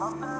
好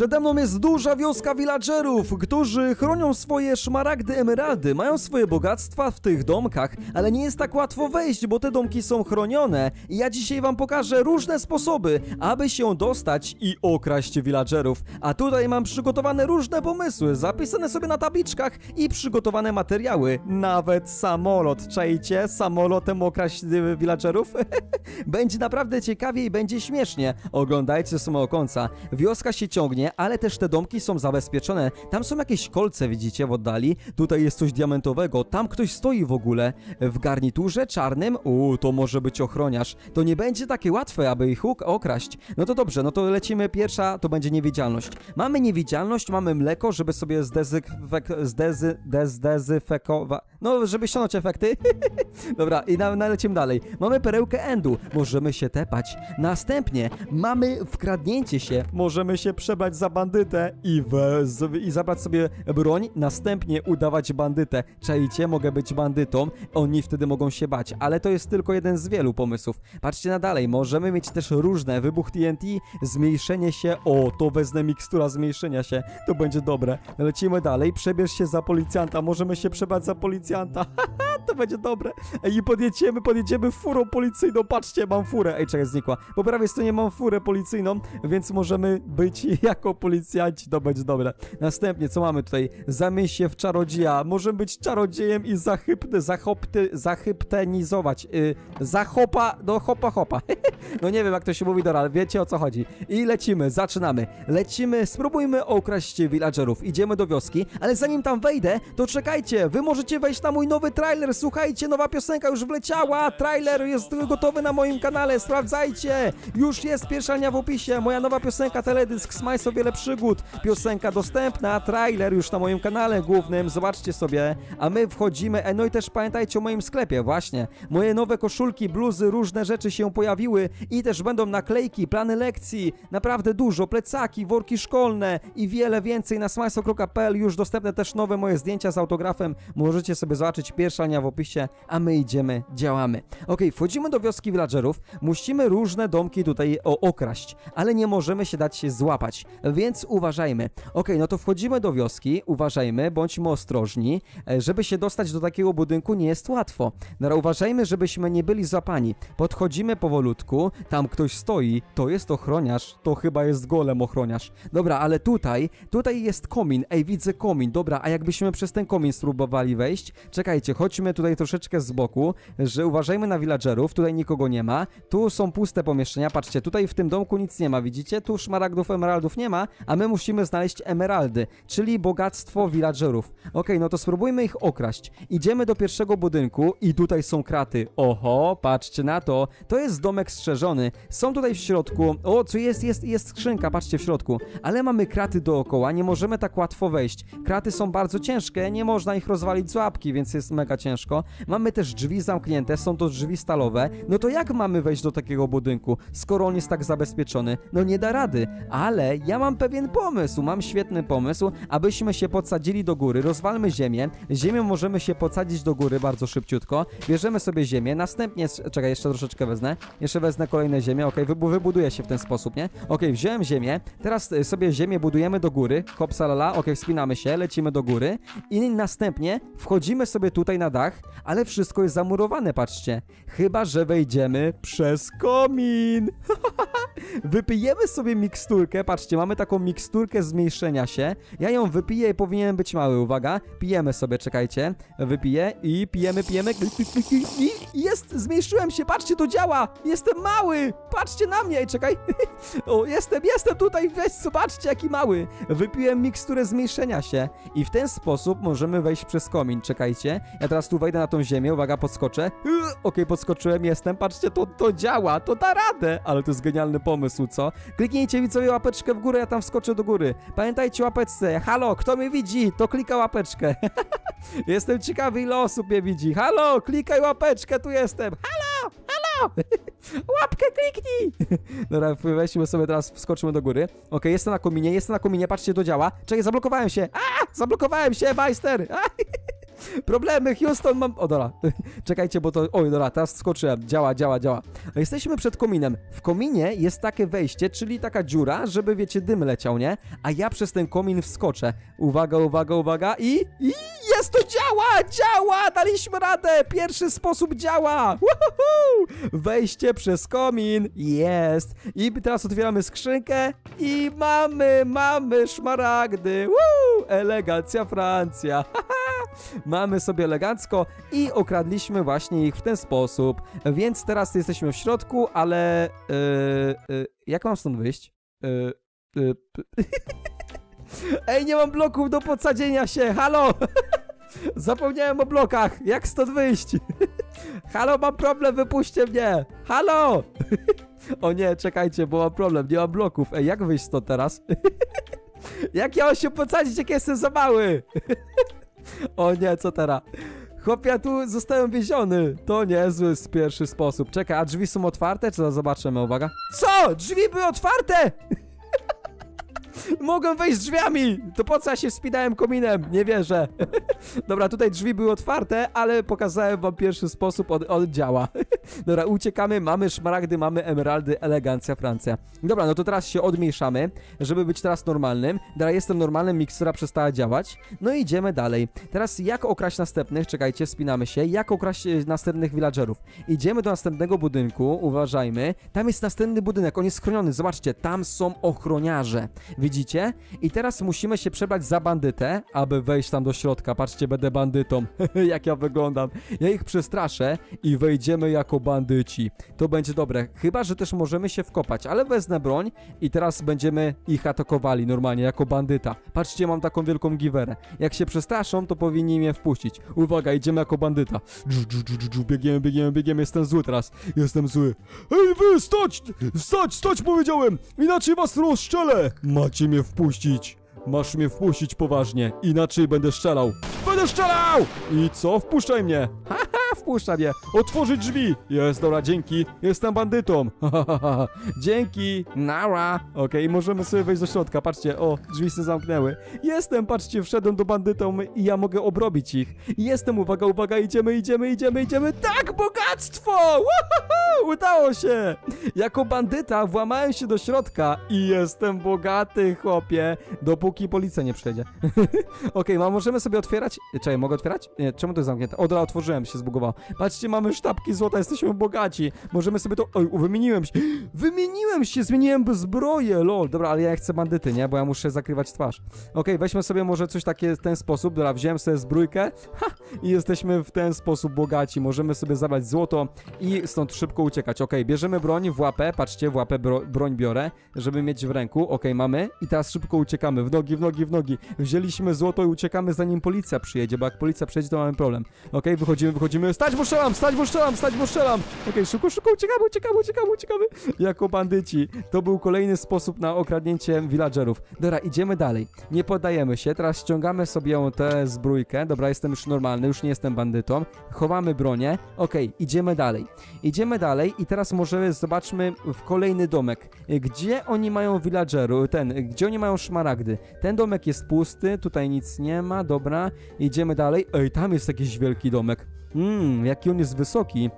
Przede mną jest duża wioska villagerów, którzy chronią swoje szmaragdy, emeraldy, mają swoje bogactwa w tych domkach, ale nie jest tak łatwo wejść, bo te domki są chronione. I ja dzisiaj wam pokażę różne sposoby, aby się dostać i okraść villagerów. A tutaj mam przygotowane różne pomysły, zapisane sobie na tabliczkach i przygotowane materiały. Nawet samolot, czajcie? Samolotem okraść villagerów? będzie naprawdę ciekawie i będzie śmiesznie. Oglądajcie do samego końca. Wioska się ciągnie, ale też te domki są zabezpieczone. Tam są jakieś kolce, widzicie, w oddali. Tutaj jest coś diamentowego. Tam ktoś stoi w ogóle. W garniturze czarnym. Uuu, to może być ochroniarz. To nie będzie takie łatwe, aby ich okraść. No to dobrze, no to lecimy. Pierwsza to będzie niewidzialność. Mamy niewidzialność, mamy mleko, żeby sobie zdezyfek... zdezy... dezdezynfekować... No, żeby ściągnąć efekty. Dobra, i na, nalecimy dalej. Mamy perełkę endu, możemy się tepać. Następnie mamy wkradnięcie się, możemy się przebrać za bandytę i, z, i zabrać sobie broń, następnie udawać bandytę. Czajcie, mogę być bandytą, oni wtedy mogą się bać, ale to jest tylko jeden z wielu pomysłów. Patrzcie na dalej, możemy mieć też różne, wybuch TNT, zmniejszenie się, o, to wezmę mikstura zmniejszenia się, to będzie dobre. Lecimy dalej, przebierz się za policjanta, możemy się przebrać za policjanta, to będzie dobre. I podjedziemy, podjedziemy furą policyjną. Patrzcie, mam furę. Ej, czekaj, znikła. Po prawej stronie mam furę policyjną, więc możemy być jako policjanci. To będzie dobre. Następnie, co mamy tutaj? Zamień w czarodzieja. Możemy być czarodziejem i zachypny, zachopty, zachyptenizować. Yy, zachopa, no hopa hopa. no nie wiem, jak to się mówi, dobra, ale wiecie o co chodzi. I lecimy, zaczynamy. Lecimy, spróbujmy okraść villagerów. Idziemy do wioski, ale zanim tam wejdę, to czekajcie, wy możecie wejść na mój nowy trailer. Słuchajcie, nowa piosenka już wleciała. Trailer jest gotowy na moim kanale, sprawdzajcie. Już jest pierwsza linia w opisie. Moja nowa piosenka teledysk Smaj wiele przygód. Piosenka dostępna, trailer już na moim kanale głównym. Zobaczcie sobie. A my wchodzimy. E, no i też pamiętajcie o moim sklepie, właśnie. Moje nowe koszulki, bluzy, różne rzeczy się pojawiły i też będą naklejki, plany lekcji. Naprawdę dużo, plecaki, worki szkolne i wiele więcej na smajso.pl. Już dostępne też nowe moje zdjęcia z autografem. Możecie sobie zobaczyć pierwsza linia w opisie, a my idziemy, działamy. Okej, wchodzimy do wioski villagerów. Musimy różne domki tutaj okraść, ale nie możemy się dać się złapać, więc uważajmy. Okej, no to wchodzimy do wioski, uważajmy, bądźmy ostrożni. E, Żeby się dostać do takiego budynku nie jest łatwo. No, uważajmy, żebyśmy nie byli złapani. Podchodzimy powolutku, tam ktoś stoi, to jest ochroniarz, to chyba jest golem ochroniarz. Dobra, ale tutaj, tutaj jest komin, ej, widzę komin, dobra, a jakbyśmy przez ten komin spróbowali wejść? Czekajcie, chodźmy tutaj troszeczkę z boku, że uważajmy na villagerów, tutaj nikogo nie ma, tu są puste pomieszczenia, patrzcie, tutaj w tym domku nic nie ma, widzicie? Tu szmaragdów, emeraldów nie ma, a my musimy znaleźć emeraldy, czyli bogactwo villagerów. Okej, no to spróbujmy ich okraść. Idziemy do pierwszego budynku i tutaj są kraty. Oho, patrzcie na to, to jest domek strzeżony. Są tutaj w środku, o, co jest, jest, jest skrzynka, patrzcie w środku, ale mamy kraty dookoła, nie możemy tak łatwo wejść. Kraty są bardzo ciężkie, nie można ich rozwalić z łapki, więc jest mega ciężko. Mamy też drzwi zamknięte, są to drzwi stalowe. No to jak mamy wejść do takiego budynku, skoro on jest tak zabezpieczony? No nie da rady, ale ja mam pewien pomysł, mam świetny pomysł, abyśmy się podsadzili do góry, rozwalmy ziemię, ziemią możemy się podsadzić do góry bardzo szybciutko, bierzemy sobie ziemię, następnie, czekaj, jeszcze troszeczkę wezmę, jeszcze wezmę kolejne ziemię, okej, wybu wybuduję się w ten sposób, nie? Okej, wziąłem ziemię, teraz y, sobie ziemię budujemy do góry, hop salala, okej, wspinamy się, lecimy do góry. I następnie wchodzimy sobie tutaj na dach, ale wszystko jest zamurowane, patrzcie, chyba, że wejdziemy przez komin. Wypijemy sobie miksturkę, patrzcie, mamy taką miksturkę zmniejszenia się. Ja ją wypiję i powinien być mały, uwaga. Pijemy sobie, czekajcie. Wypiję i pijemy, pijemy. I jest, zmniejszyłem się, patrzcie, to działa. Jestem mały, patrzcie na mnie, czekaj. O, jestem, jestem tutaj, weź, zobaczcie, jaki mały. Wypiłem miksturę zmniejszenia się i w ten sposób możemy wejść przez komin, czekajcie. Ja teraz tu wejdę na tą ziemię, uwaga, podskoczę. Yy, Okej, podskoczyłem, jestem, patrzcie, to, to działa, to da radę. Ale to jest genialny pomysł, co? Kliknijcie widzowie łapeczkę w górę, ja tam wskoczę do góry. Pamiętajcie łapeczce. Halo, kto mnie widzi, to klika łapeczkę. jestem ciekawy, ile osób mnie widzi. Halo, klikaj łapeczkę, tu jestem. Halo, halo. Łapkę kliknij! Dobra, weźmy sobie teraz, wskoczymy do góry. Okej, jestem na kominie, jestem na kominie, patrzcie, to działa. Czekaj, zablokowałem się. A, zablokowałem się, majster! A, Problemy, Houston, mam... O, dobra. Czekajcie, bo to... Oj, dobra, teraz skoczyłem. Działa, działa, działa. Jesteśmy przed kominem. W kominie jest takie wejście, czyli taka dziura, żeby, wiecie, dym leciał, nie? A ja przez ten komin wskoczę. Uwaga, uwaga, uwaga i... I jest to działa! Działa! Daliśmy radę! Pierwszy sposób działa! Woohoo! Wejście przez komin. Jest. I teraz otwieramy skrzynkę i mamy, mamy szmaragdy. Woo! Elegancja Francja. Mamy sobie elegancko i okradliśmy właśnie ich w ten sposób. Więc teraz jesteśmy w środku, ale. Yy, yy, jak mam stąd wyjść? Yy, yy, Ej, nie mam bloków do podsadzenia się! Halo! Zapomniałem o blokach! Jak stąd wyjść? Halo, mam problem, wypuśćcie mnie! Halo! O nie, czekajcie, bo mam problem, nie mam bloków. Ej, jak wyjść stąd teraz? Jak ja mam się podsadzić, jak jestem za mały? O nie, co teraz? Chłop, ja tu zostałem więziony. To niezły z pierwszy sposób. Czekaj, a drzwi są otwarte? Czy zobaczymy, uwaga. Co? Drzwi były otwarte! Mogłem wejść drzwiami! To po co ja się wspinałem kominem? Nie wierzę. Dobra, tutaj drzwi były otwarte, ale pokazałem wam pierwszy sposób, on, on działa. Dobra, uciekamy, mamy szmaragdy, mamy emeraldy, elegancja Francja. Dobra, no to teraz się odmieszamy, żeby być teraz normalnym. Dobra, jestem normalnym, mikstura przestała działać. No i idziemy dalej. Teraz jak okraść następnych, czekajcie, spinamy się, jak okraść e, następnych villagerów. Idziemy do następnego budynku, uważajmy. Tam jest następny budynek, on jest chroniony, zobaczcie, tam są ochroniarze. Widzicie? I teraz musimy się przebrać za bandytę, aby wejść tam do środka. Patrzcie, będę bandytą. Jak ja wyglądam. Ja ich przestraszę i wejdziemy jako bandyci. To będzie dobre. Chyba, że też możemy się wkopać, ale wezmę broń i teraz będziemy ich atakowali normalnie jako bandyta. Patrzcie, mam taką wielką giwerę. Jak się przestraszą, to powinni mnie wpuścić. Uwaga, idziemy jako bandyta. Dżu, dżu, dżu, dżu. Jestem zły teraz. Jestem zły. Ej, wy, stać! Stać, stać powiedziałem! Inaczej was rozszczelę! Macie mnie wpuścić. Masz mnie wpuścić poważnie, inaczej będę strzelał. Będę strzelał! I co? Wpuszczaj mnie! Haha, wpuszcza mnie! Otworzyć drzwi! Jest, dobra, dzięki. Jestem bandytą. Dzięki. Nara. Okej, możemy sobie wejść do środka. Patrzcie, o, drzwi się zamknęły. Jestem, patrzcie, wszedłem do bandytą i ja mogę obrobić ich. Jestem, uwaga, uwaga, idziemy, idziemy, idziemy, idziemy. Tak, bogactwo! Woohoo! Udało się! Jako bandyta włamałem się do środka i jestem bogaty, chłopie. Dopóki policja nie przyjdzie. Okej, ma możemy sobie otwierać. Czekaj, mogę otwierać? Nie, czemu to jest zamknięte? O, dobra, otworzyłem się, zbugowało. Patrzcie, mamy sztabki złota, jesteśmy bogaci. Możemy sobie to. Oj, wymieniłem się. Wymieniłem się, zmieniłem zbroję, lol. Dobra, ale ja chcę bandyty, nie? Bo ja muszę zakrywać twarz. Okej, weźmy sobie może coś takie w ten sposób. Dobra, wziąłem sobie zbrójkę. Ha! I jesteśmy w ten sposób bogaci. Możemy sobie zabrać złoto i stąd szybko uciekać. Okej, bierzemy broń w łapę. Patrzcie, w łapę bro broń biorę, żeby mieć w ręku. Okej, mamy. I teraz szybko uciekamy. W nogi, w nogi, w nogi. Wzięliśmy złoto i uciekamy zanim policja przyjedzie, bo jak policja przyjedzie, to mamy problem. Okej, wychodzimy, wychodzimy. Stać, bo strzelam, stać, bo strzelam, stać, bo strzelam. Okej, szybko, szybko, uciekamy, uciekamy, uciekamy, uciekamy. Jako bandyci. To był kolejny sposób na okradnięcie villagerów. Dobra, idziemy dalej. Nie poddajemy się. Teraz ściągamy sobie tę zbrójkę. Dobra, jestem już normalny, już nie jestem bandytą. Chowamy bronię. Okej, idziemy dalej. Idziemy dalej i teraz może zobaczmy w kolejny domek. Gdzie oni mają villageru, ten, gdzie oni mają szmaragdy? Ten domek jest pusty, tutaj nic nie ma, dobra. Idziemy dalej. Ej, tam jest jakiś wielki domek. Mmm, jaki on jest wysoki.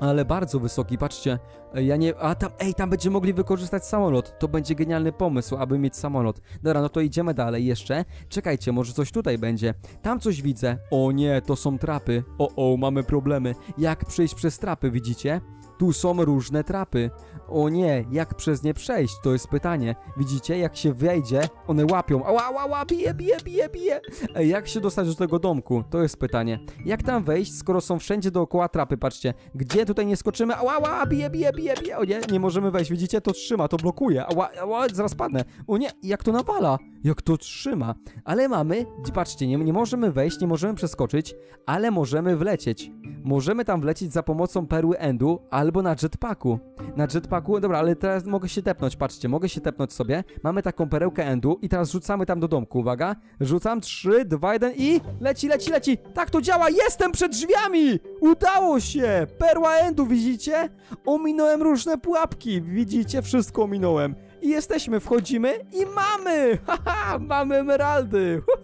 Ale bardzo wysoki, patrzcie. Ja nie. A tam, ej, tam będziemy mogli wykorzystać samolot. To będzie genialny pomysł, aby mieć samolot. Dobra, no to idziemy dalej jeszcze. Czekajcie, może coś tutaj będzie. Tam coś widzę. O nie, to są trapy. O, o, mamy problemy. Jak przejść przez trapy, widzicie? Tu są różne trapy. O nie, jak przez nie przejść? To jest pytanie. Widzicie, jak się wejdzie, one łapią. Ała, ała, ała, bije, bije, bije, bije. Jak się dostać do tego domku? To jest pytanie. Jak tam wejść, skoro są wszędzie dookoła trapy? Patrzcie, gdzie tutaj nie skoczymy? Ała, ała, bije, bije, bije, bije. O nie, nie możemy wejść. Widzicie, to trzyma, to blokuje. Ała, ała, zaraz padnę. O nie, jak to nawala? Jak to trzyma? Ale mamy, patrzcie, nie, nie możemy wejść, nie możemy przeskoczyć, ale możemy wlecieć. Możemy tam wlecieć za pomocą perły endu albo na jetpacku. Na jetpacku, dobra, ale teraz mogę się tepnąć, patrzcie, mogę się tepnąć sobie. Mamy taką perełkę endu i teraz rzucamy tam do domku, uwaga. Rzucam, 3, 2, 1 i leci, leci, leci. Tak to działa, jestem przed drzwiami! Udało się! Perła endu, widzicie? Ominąłem różne pułapki, widzicie? Wszystko ominąłem. i jesteśmy, wchodzimy i mamy! Haha, mamy emeraldy! Uhu!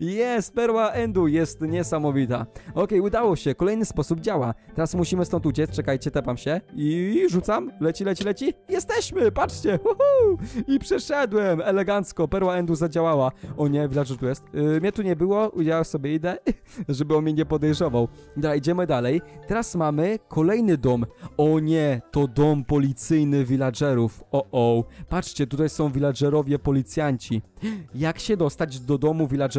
Jest, perła Endu jest niesamowita. Okej, udało się, kolejny sposób działa. Teraz musimy stąd uciec, czekajcie, tepam się i rzucam, leci, leci, leci. Jesteśmy, patrzcie! Uhu! I przeszedłem, elegancko, perła Endu zadziałała. O nie, villager tu jest. Yy, mnie tu nie było, ja sobie idę, żeby on mnie nie podejrzewał. Dobra, idziemy dalej. Teraz mamy kolejny dom. O nie, to dom policyjny villagerów. O, o. Patrzcie, tutaj są villagerowie policjanci. Jak się dostać do domu villagerów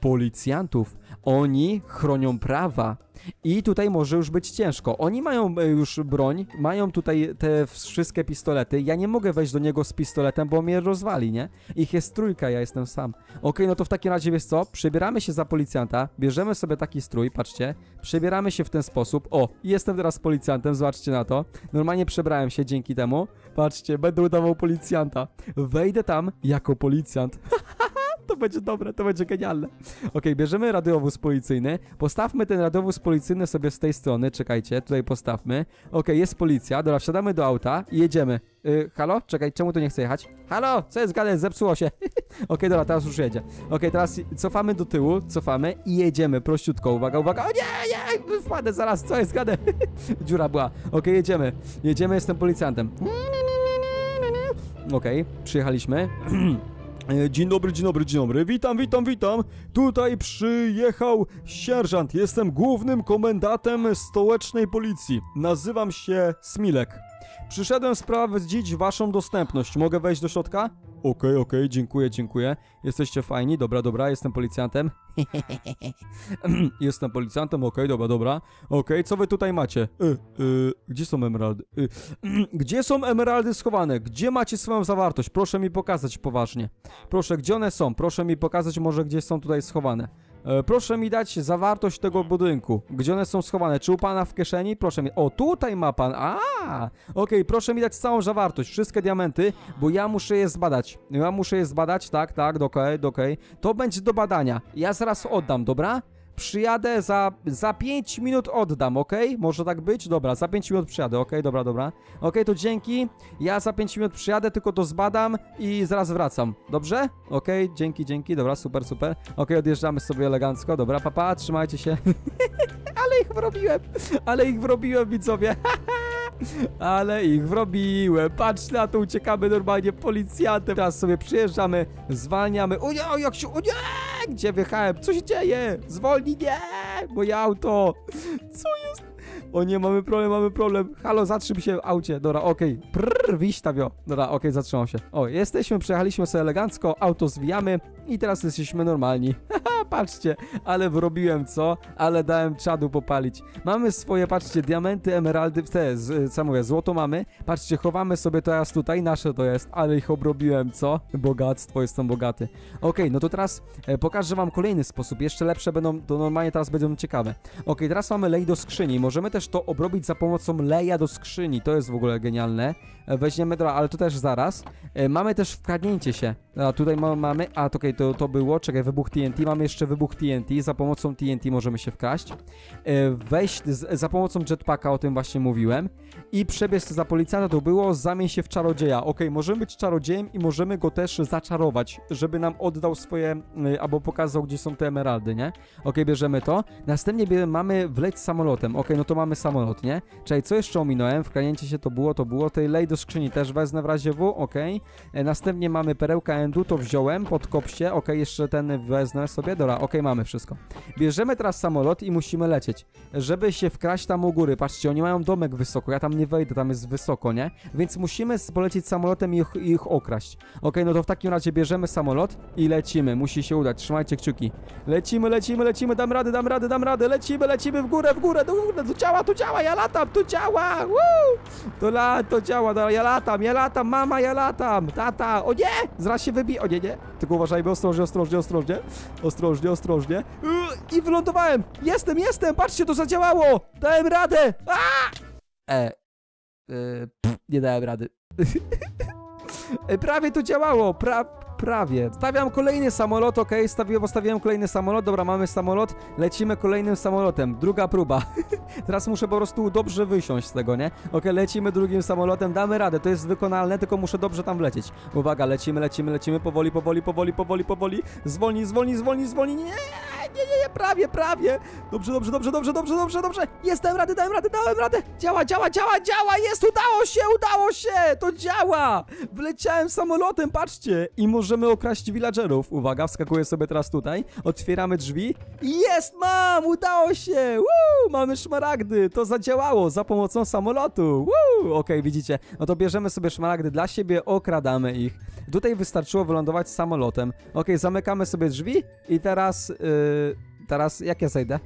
policjantów? Oni chronią prawa. I tutaj może już być ciężko. Oni mają e, już broń, mają tutaj te wszystkie pistolety. Ja nie mogę wejść do niego z pistoletem, bo mnie rozwali, nie? Ich jest trójka, ja jestem sam. Okej, no to w takim razie wiesz co? Przebieramy się za policjanta, bierzemy sobie taki strój, patrzcie. Przebieramy się w ten sposób. O, jestem teraz policjantem, zobaczcie na to. Normalnie przebrałem się dzięki temu. Patrzcie, będę udawał policjanta. Wejdę tam jako policjant. To będzie dobre, to będzie genialne. Okej, bierzemy radiowóz policyjny. Postawmy ten radiowóz policyjny sobie z tej strony. Czekajcie, tutaj postawmy. Okej, jest policja. Dobra, wsiadamy do auta i jedziemy. Y, halo? Czekaj, czemu tu nie chce jechać? Halo? Co jest gadać? Zepsuło się. Okej, dobra, teraz już jedzie. Okej, teraz cofamy do tyłu, cofamy i jedziemy prościutko. Uwaga, uwaga. O nie, nie! Wpadę zaraz, co jest gadę? Dziura była. Okej, jedziemy. Jedziemy, jestem policjantem. Okej, przyjechaliśmy. E, Dzień dobry, dzień dobry, dzień dobry. Witam, witam, witam. Tutaj przyjechał sierżant. Jestem głównym komendantem stołecznej policji. Nazywam się Smilek. Przyszedłem sprawdzić waszą dostępność. Mogę wejść do środka? Okej, okej, dziękuję, dziękuję. Jesteście fajni, dobra, dobra, jestem policjantem. jestem policjantem, okej, dobra, dobra. Okej, co wy tutaj macie? Y, y, gdzie są emeraldy? Y, gdzie są emeraldy schowane? Gdzie macie swoją zawartość? Proszę mi pokazać poważnie. Proszę, gdzie one są? Proszę mi pokazać może, gdzie są tutaj schowane. E, proszę mi dać zawartość tego budynku. Gdzie one są schowane? Czy u pana w kieszeni? Proszę mi. O, tutaj ma pan. A, okej, proszę mi dać całą zawartość, wszystkie diamenty, bo ja muszę je zbadać. Ja muszę je zbadać, tak, tak, okej, okej. To będzie do badania. Ja zaraz oddam, dobra? Przyjadę za, za 5 minut oddam, ok? Może tak być? Dobra, za 5 minut przyjadę, ok? Dobra, dobra. Ok, to dzięki. Ja za 5 minut przyjadę, tylko to zbadam i zaraz wracam. Dobrze? Ok, dzięki, dzięki. Dobra, super, super. Ok, odjeżdżamy sobie elegancko. Dobra, papa, trzymajcie się. Ale ich wrobiłem. Ale ich wrobiłem, widzowie. Ale ich wrobiłem. Patrz na to, uciekamy normalnie policjantem. Teraz sobie przyjeżdżamy, zwalniamy. O nie, o jak się. O nie! Gdzie wjechałem? Co się dzieje? Zwolnij, nie! Moje auto! Co jest? O nie, mamy problem, mamy problem. Halo, zatrzym się w aucie. Dobra, okej. Prrr, wiśtawio. Dobra, okej, zatrzymał się. O, jesteśmy, przejechaliśmy sobie elegancko, auto zwijamy i teraz jesteśmy normalni. Haha, patrzcie, ale wrobiłem, co? Ale dałem czadu popalić. Mamy swoje, patrzcie, diamenty, emeraldy, te, z, co mówię, złoto mamy. Patrzcie, chowamy sobie teraz tutaj, nasze to jest, ale ich obrobiłem, co? Bogactwo, jestem bogaty. Okej, no to teraz e, pokażę wam kolejny sposób. Jeszcze lepsze będą, to normalnie teraz będą ciekawe. Okej, teraz mamy lej do skrzyni. Możemy też to obrobić za pomocą leja do skrzyni. To jest w ogóle genialne. E, Weźmiemy, dobra, ale to też zaraz. E, Mamy też wkradnięcie się. A tutaj ma, mamy, a to okej, to, to było, czekaj, wybuch TNT. Mamy jeszcze wybuch TNT. Za pomocą TNT możemy się wkraść. E, Wejść z, za pomocą jetpacka, o tym właśnie mówiłem. I przebiec za policjanta to było, zamień się w czarodzieja. Okej, możemy być czarodziejem i możemy go też zaczarować, żeby nam oddał swoje, y, albo pokazał, gdzie są te emeraldy, nie? Okej, bierzemy to. Następnie bie- mamy wleć samolotem. Okej, no to mamy samolot, nie? Czekaj, co jeszcze ominąłem? Wkranięcie się to było, to było. Tej lej do skrzyni też wezmę w razie W, okej. E, Następnie mamy perełka endu, to wziąłem, podkop się. Okej, jeszcze ten wezmę sobie. Dobra, okej, mamy wszystko. Bierzemy teraz samolot i musimy lecieć. Żeby się wkraść tam u góry, patrzcie, oni mają domek wysoko, ja tam nie wejdę, tam jest wysoko, nie? Więc musimy polecieć samolotem i ich, ich okraść. Okej, no to w takim razie bierzemy samolot i lecimy, musi się udać, trzymajcie kciuki. Lecimy, lecimy, lecimy, dam radę, dam radę, dam radę, lecimy, lecimy w górę, w górę, do to działa, to działa, ja latam, to działa, Woo! To la, to działa, dobra, ja latam, ja latam, mama, ja latam, tata, o nie, zaraz się wybije, o nie, nie, tylko uważajmy, ostrożnie, ostrożnie, ostrożnie, ostrożnie, ostrożnie, i wylądowałem, jestem, jestem, patrzcie, to zadziałało, dałem radę, e, pff, nie dałem rady. Prawie to działało, pra, prawie. Stawiam kolejny samolot, okej, stawiłem, postawiłem kolejny samolot, dobra, mamy samolot, lecimy kolejnym samolotem, druga próba. Teraz muszę po prostu dobrze wysiąść z tego, nie? Okej, lecimy drugim samolotem, damy radę, to jest wykonalne, tylko muszę dobrze tam wlecieć. Uwaga, lecimy, lecimy, lecimy, powoli, powoli, powoli, powoli, powoli, zwolnij, zwolnij, zwolnij, zwolnij, nie, nie, nie, nie, prawie, prawie. Dobrze, dobrze, dobrze, dobrze, dobrze, dobrze, dobrze. Jest, dałem radę, dałem radę, dałem radę. Działa, działa, działa, działa, jest, udało się, udało się, to działa. Wleciałem samolotem, patrzcie. I możemy okraść villagerów. Uwaga, wskakuję sobie teraz tutaj, otwieramy drzwi. Jest, mam, udało się. Woo, mamy szmaragdy, to zadziałało za pomocą samolotu. Woo, okej, widzicie. No to bierzemy sobie szmaragdy dla siebie, okradamy ich. Tutaj wystarczyło wylądować samolotem. Okej, zamykamy sobie drzwi i teraz... Yy, teraz jak ja zejdę?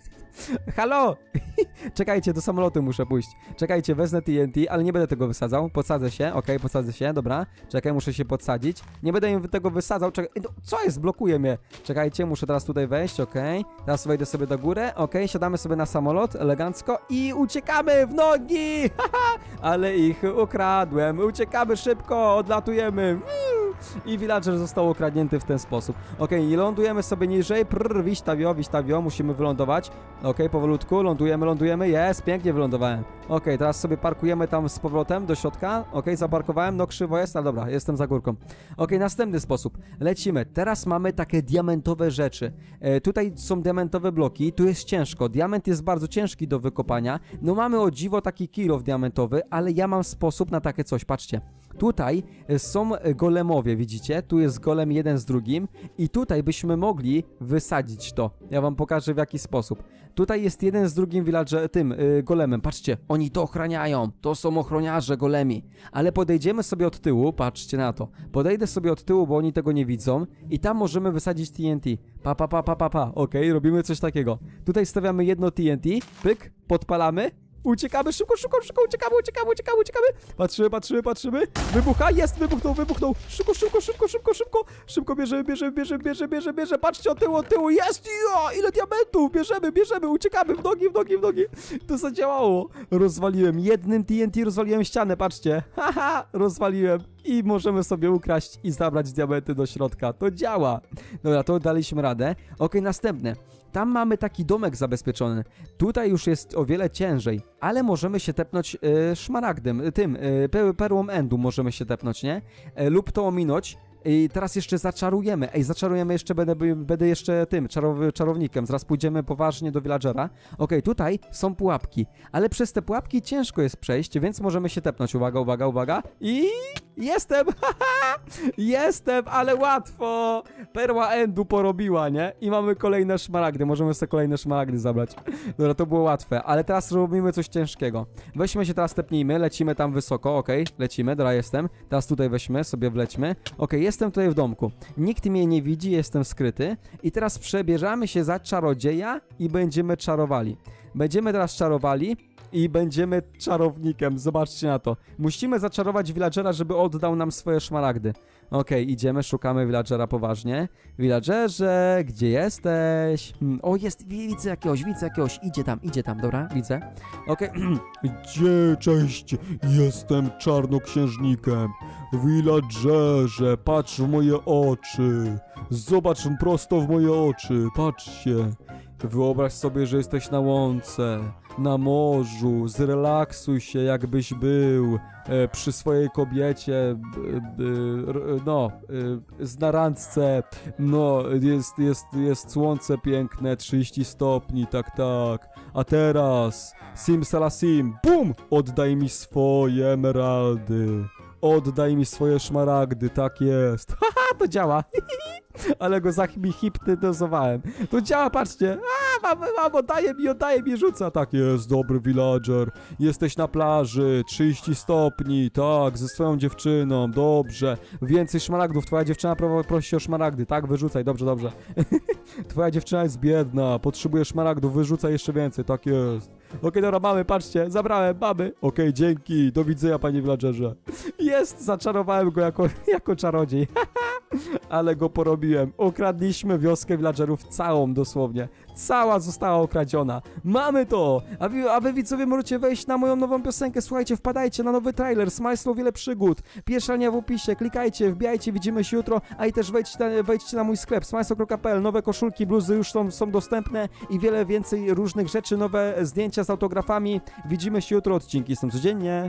Halo! Czekajcie, do samolotu muszę pójść. Czekajcie, wezmę TNT, ale nie będę tego wysadzał. Podsadzę się, okej, podsadzę się, dobra. Czekaj, muszę się podsadzić. Nie będę tego wysadzał, czekaj. No, co jest? Blokuje mnie. Czekajcie, muszę teraz tutaj wejść, okej. Teraz wejdę sobie do góry, okej, siadamy sobie na samolot, elegancko i uciekamy w nogi! Ale ich ukradłem. Uciekamy szybko, odlatujemy. Wiu! I villager został ukradnięty w ten sposób. Okej, i lądujemy sobie niżej. Prrr, wiśtawio, wiśtawio, musimy wylądować. Okej, powolutku, lądujemy, lądujemy. Jest, pięknie wylądowałem. Okej, teraz sobie parkujemy tam z powrotem do środka. Okej, zaparkowałem, no krzywo jest, ale dobra, jestem za górką. Okej, następny sposób. Lecimy. Teraz mamy takie diamentowe rzeczy. E, tutaj są diamentowe bloki, tu jest ciężko. Diament jest bardzo ciężki do wykopania. No mamy o dziwo taki kilow diamentowy, ale ja mam sposób na takie coś, patrzcie. Tutaj e, są e, golemowie, widzicie? Tu jest golem jeden z drugim i tutaj byśmy mogli wysadzić to. Ja wam pokażę w jaki sposób. Tutaj jest jeden z drugim village, tym y, golemem. Patrzcie, oni to ochraniają. To są ochroniarze golemi. Ale podejdziemy sobie od tyłu, patrzcie na to. Podejdę sobie od tyłu, bo oni tego nie widzą i tam możemy wysadzić TNT. Pa, pa, pa, pa, pa, pa. Okej, robimy coś takiego. Tutaj stawiamy jedno TNT, pyk, podpalamy Uciekamy, szybko, szybko, szybko, uciekamy, uciekamy, uciekamy, uciekamy. Patrzymy, patrzymy, patrzymy. Wybucha, jest, wybuchnął, wybuchnął. Szybko, szybko, szybko, szybko, szybko. Szybko bierzemy, bierzemy, bierzemy, bierzemy, bierzemy, bierzemy. Patrzcie, od tyłu, od tyłu, jest, jo, ile diamentów. Bierzemy, bierzemy, uciekamy, w nogi, w nogi, w nogi. To zadziałało. Rozwaliłem, jednym TNT rozwaliłem ścianę, patrzcie. Haha, rozwaliłem. I możemy sobie ukraść i zabrać diamenty do środka. To działa. Dobra, to daliśmy radę. Okej, następne. Tam mamy taki domek zabezpieczony. Tutaj już jest o wiele ciężej, ale możemy się tepnąć y, szmaragdem, tym, y, pe- perłą endu możemy się tepnąć, nie? Y, lub to ominąć. I teraz jeszcze zaczarujemy. Ej, zaczarujemy jeszcze, będę, będę jeszcze tym, czarowy, czarownikiem. Zaraz pójdziemy poważnie do villagera. Okej, tutaj są pułapki, ale przez te pułapki ciężko jest przejść, więc możemy się tepnąć. Uwaga, uwaga, uwaga. I jestem! Jestem, ale łatwo! Perła endu porobiła, nie? I mamy kolejne szmaragdy. Możemy sobie kolejne szmaragdy zabrać. Dobra, to było łatwe, ale teraz robimy coś ciężkiego. Weźmy się teraz tepnijmy, lecimy tam wysoko, okej, lecimy, dobra, jestem. Teraz tutaj weźmy, sobie wlećmy. Okej, jestem tutaj w domku. Nikt mnie nie widzi, jestem skryty. I teraz przebierzamy się za czarodzieja i będziemy czarowali. Będziemy teraz czarowali i będziemy czarownikiem. Zobaczcie na to. Musimy zaczarować villagera, żeby oddał nam swoje szmaragdy. Okej, idziemy, szukamy villagera poważnie. Villagerze, gdzie jesteś? Hmm, o, jest, widzę jakiegoś, widzę jakiegoś. Idzie tam, idzie tam, dobra, widzę. Okej, Gdzie, cześć, jestem czarnoksiężnikiem. Villagerze, patrz w moje oczy. Zobacz prosto w moje oczy, patrzcie. Wyobraź sobie, że jesteś na łące, na morzu, zrelaksuj się jakbyś był przy swojej kobiecie, no, e, z na randce, no, jest, jest, jest słońce piękne, 30 stopni, tak, tak, a teraz, sim salasim, bum, oddaj mi swoje emeraldy, oddaj mi swoje szmaragdy, tak jest, haha, to działa, ale go za mi hipnotyzowałem, to działa, patrzcie, a, mam, mam, oddaje mi, oddaje mi, rzuca, tak jest, dobry villager, jesteś na plaży, 30 stopni, tak, ze swoją dziewczyną, dobrze, więcej szmaragdów, twoja dziewczyna pro- prosi o szmaragdy, tak, wyrzucaj, dobrze, dobrze, twoja dziewczyna jest biedna, potrzebuje szmaragdów, wyrzucaj jeszcze więcej, tak jest. Okej, dobra, mamy, patrzcie, zabrałem, mamy. Okej, dzięki, do widzenia, panie villagerze. Jest, zaczarowałem go jako, jako czarodziej. Ale go porobiłem. Okradliśmy wioskę villagerów całą dosłownie. Cała została okradziona. Mamy to! A wy, a wy widzowie możecie wejść na moją nową piosenkę. Słuchajcie, wpadajcie na nowy trailer. Smajslow wiele przygód. Pierwsza linia w opisie. Klikajcie, wbijajcie, widzimy się jutro. A i też wejdźcie na, wejdźcie na mój sklep smajslow.pl. Nowe koszulki, bluzy już są, są dostępne i wiele więcej różnych rzeczy. Nowe zdjęcia z autografami. Widzimy się jutro. Odcinki są codziennie.